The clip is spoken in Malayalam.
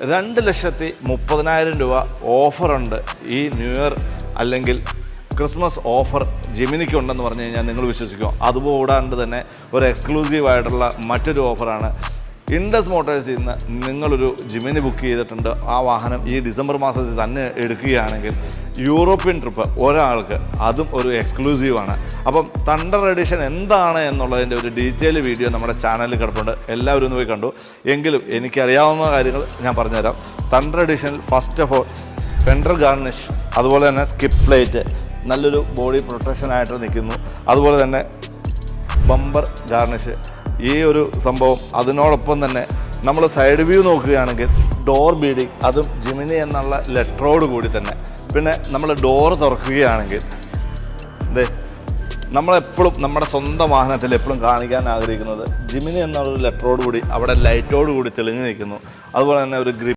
രണ്ട് ലക്ഷത്തി മുപ്പതിനായിരം രൂപ ഓഫറുണ്ട് ഈ ന്യൂ ഇയർ അല്ലെങ്കിൽ ക്രിസ്മസ് ഓഫർ ജെമിനിക്ക് ഉണ്ടെന്ന് പറഞ്ഞു കഴിഞ്ഞാൽ നിങ്ങൾ വിശ്വസിക്കും. അതുകൂടാണ്ട് തന്നെ ഒരു എക്സ്ക്ലൂസീവ് ആയിട്ടുള്ള മറ്റൊരു ഓഫറാണ് ഇൻഡസ് മോട്ടോഴ്സിൽ നിന്ന് നിങ്ങളൊരു ജിമിനി ബുക്ക് ചെയ്തിട്ടുണ്ട്. ആ വാഹനം ഈ ഡിസംബർ മാസത്തിൽ തന്നെ എടുക്കുകയാണെങ്കിൽ യൂറോപ്യൻ ട്രിപ്പ് ഒരാൾക്ക് അതും ഒരു എക്സ്ക്ലൂസീവാണ് അപ്പം തണ്ടർ എഡിഷൻ എന്താണ് എന്നുള്ളതിന്റെ ഒരു ഡീറ്റെയിൽ വീഡിയോ നമ്മുടെ ചാനലിൽ കിടപ്പുണ്ട്. എല്ലാവരും ഒന്ന് പോയി കണ്ടു. എങ്കിലും എനിക്കറിയാവുന്ന കാര്യങ്ങൾ ഞാൻ പറഞ്ഞുതരാം. Thunder എഡിഷനിൽ first of all fender garnish അതുപോലെ തന്നെ സ്കിപ്പ് പ്ലേറ്റ് നല്ലൊരു ബോഡി പ്രൊട്ടക്ഷനായിട്ട് നിൽക്കുന്നു. അതുപോലെ തന്നെ ബമ്പർ ഗാർണിഷ് ഈ ഒരു സംഭവം അതിനോടൊപ്പം തന്നെ നമ്മൾ സൈഡ് വ്യൂ നോക്കുകയാണെങ്കിൽ ഡോർ ബീഡിങ് അതും ജിമിനി എന്നുള്ള ലെറ്ററോട് കൂടി തന്നെ. പിന്നെ നമ്മൾ ഡോർ തുറക്കുകയാണെങ്കിൽ ദേ നമ്മളെപ്പോഴും നമ്മുടെ സ്വന്തം വാഹനത്തിൽ എപ്പോഴും കാണിക്കാൻ ആഗ്രഹിക്കുന്നത് ജിമിനി എന്നുള്ളൊരു ലെറ്ററോട് കൂടി അവിടെ ലൈറ്റോട് കൂടി തെളിഞ്ഞു നിൽക്കുന്നു. അതുപോലെ തന്നെ ഒരു ഗ്രിപ്പ്